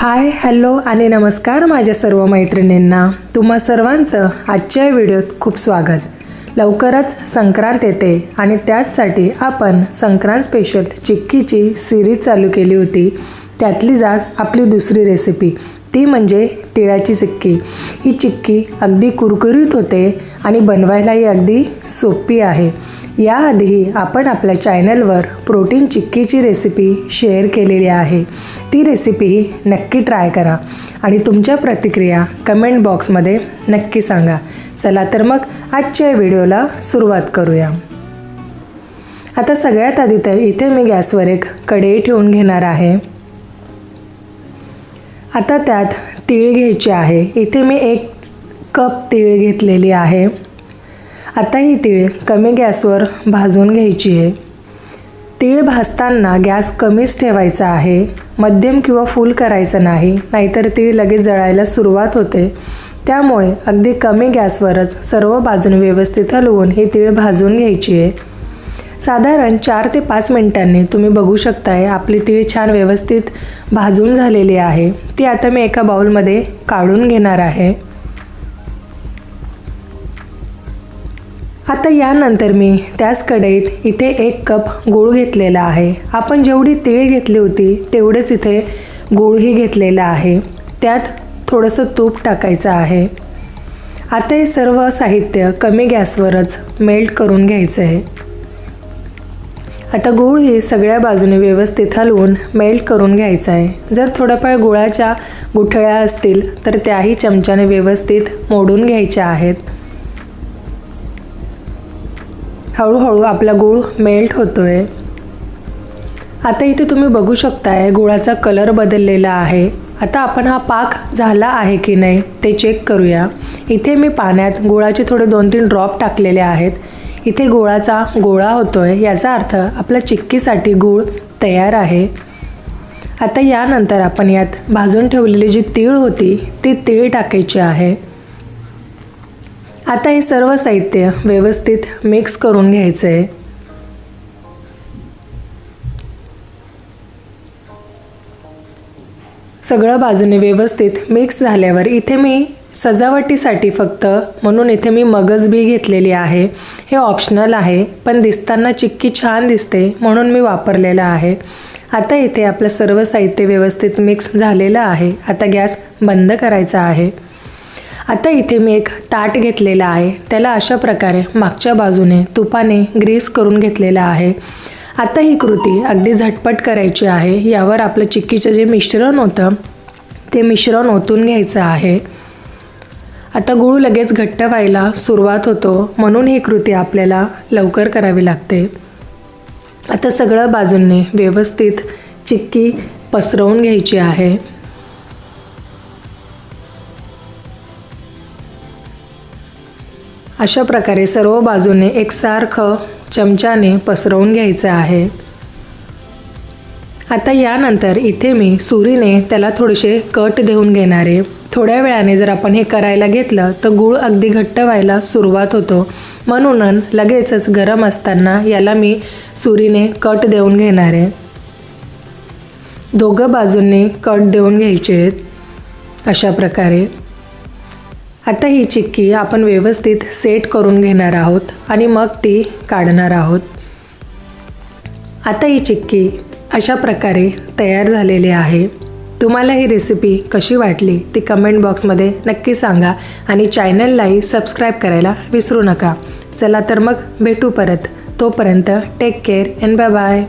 Hi hello आणि नमस्कार माझ्या सर्व मैत्रिणींना. तुम्हा सर्वांचं आजच्या व्हिडिओत खूप स्वागत. लवकरच संक्रांत येते आणि त्याचसाठी आपण संक्रांत स्पेशल चिक्कीची सिरीज चालू केली होती. त्यातलीच आज आपली दुसरी रेसिपी ती म्हणजे तिळाची चिक्की. ही चिक्की अगदी कुरकुरीत होते आणि बनवायलाही अगदी सोपी आहे. याआधी आपण आपल्या चॅनलवर प्रोटीन चिक्कीची रेसिपी शेअर केलेली आहे. ती रेसिपी नक्की ट्राय करा आणि तुमच्या प्रतिक्रिया कमेंट बॉक्समध्ये नक्की सांगा. चला तर मग आजच्या व्हिडिओला सुरुवात करूया. आता सगळ्यात आधी तर इथे मी गॅसवर एक कढई ठेवून घेणार आहे. आता त्यात तीळ घ्यायचे आहे. इथे मी एक कप तीळ घेतलेली आहे. आता ही तीळ कमी गॅसवर भाजून घ्यायची आहे. तीळ भाजताना गॅस कमीच ठेवायचा आहे मध्यम किंवा फुल करायचं नाही नाहीतर तीळ लगेच जळायला सुरुवात होते. त्यामुळे अगदी कमी गॅसवरच सर्व बाजून व्यवस्थित हलवून ही तीळ भाजून घ्यायची आहे. साधारण चार ते पाच मिनिटांनी तुम्ही बघू शकताय आपली तीळ छान व्यवस्थित भाजून झालेली आहे. ती आता मी एका बाउलमध्ये काढून घेणार आहे. आता यानंतर मी त्याच कढईत इथे एक कप गूळ घेतलेला आहे. आपण जेवढी तीळ घेतली होती तेवढेच इथे गूळही घेतलेला आहे. त्यात थोडंसं तूप टाकायचं आहे. आता हे सर्व साहित्य कमी गॅसवरच मेल्ट करून घ्यायचं आहे. आता गूळ ही सगळ्या बाजूने व्यवस्थित हलवून मेल्ट करून घ्यायचं आहे. जर थोड्याफार गुळाच्या गुठळ्या असतील तर त्याही चमच्याने व्यवस्थित मोडून घ्यायच्या आहेत. हळूहळू आपला गूळ मेल्ट होतो आहे आता इथे तुम्ही बघू शकताय गुळाचा कलर बदललेला आहे. आता आपण हा पाक झाला आहे की नाही ते चेक करूया. इथे मी पाण्यात गुळाचे थोडे दोन तीन ड्रॉप टाकलेले आहेत. इथे गुळाचा गोळा होतो आहे याचा अर्थ आपल्या चिक्कीसाठी गूळ तयार आहे. आता यानंतर आपण यात भाजून ठेवलेली जी तीळ होती ती तीळ टाकायची आहे. आता हे सर्व साहित्य व्यवस्थित मिक्स करून घ्यायचं आहे सगळं बाजूने व्यवस्थित मिक्स झाल्यावर इथे मी सजावटीसाठी फक्त म्हणून इथे मी मगज बी घेतलेली आहे. हे ऑप्शनल आहे पण दिसताना चिक्की छान दिसते म्हणून मी वापरलेलं आहे. आता इथे आपलं सर्व साहित्य व्यवस्थित मिक्स झालेलं आहे. आता गॅस बंद करायचा आहे. आता इथे मी एक ताट घेतलेला आहे. त्याला अशा प्रकारे मागच्या बाजूने तुपाने ग्रीस करून घेतलेला आहे. आता ही कृती अगदी झटपट करायची आहे. यावर आपलं चिक्कीचं जे मिश्रण होतं ते मिश्रण ओतून घ्यायचं आहे. आता गुळ लगेच घट्ट व्हायला सुरुवात होतो. म्हणून ही कृती आपल्याला लवकर करावी लागते. आता सगळं बाजूंनी व्यवस्थित चिक्की पसरवून घ्यायची आहे. अशा प्रकारे सर्व बाजूने एकसारखं चमच्याने पसरवून घ्यायचं आहे. आता यानंतर इथे मी सुरीने त्याला थोडेसे कट देऊन घेणार आहे. थोड्या वेळाने जर आपण हे करायला घेतलं तर गूळ अगदी घट्ट व्हायला सुरुवात होतो. म्हणून लगेचच गरम असताना याला मी सुरीने कट देऊन घेणार आहे. दोघं बाजूंनी कट देऊन घ्यायचे आहेत. अशा प्रकारे. आता ही चिक्की आपण व्यवस्थित सेट करून घेणार आहोत आणि मग ती काढणार आहोत. आता ही चिक्की अशा प्रकारे तयार झालेली आहे. तुम्हाला ही रेसिपी कशी वाटली ती कमेंट बॉक्समध्ये नक्की सांगा आणि चॅनललाही सबस्क्राईब करायला विसरू नका. चला तर मग भेटू परत. तोपर्यंत take care and bye bye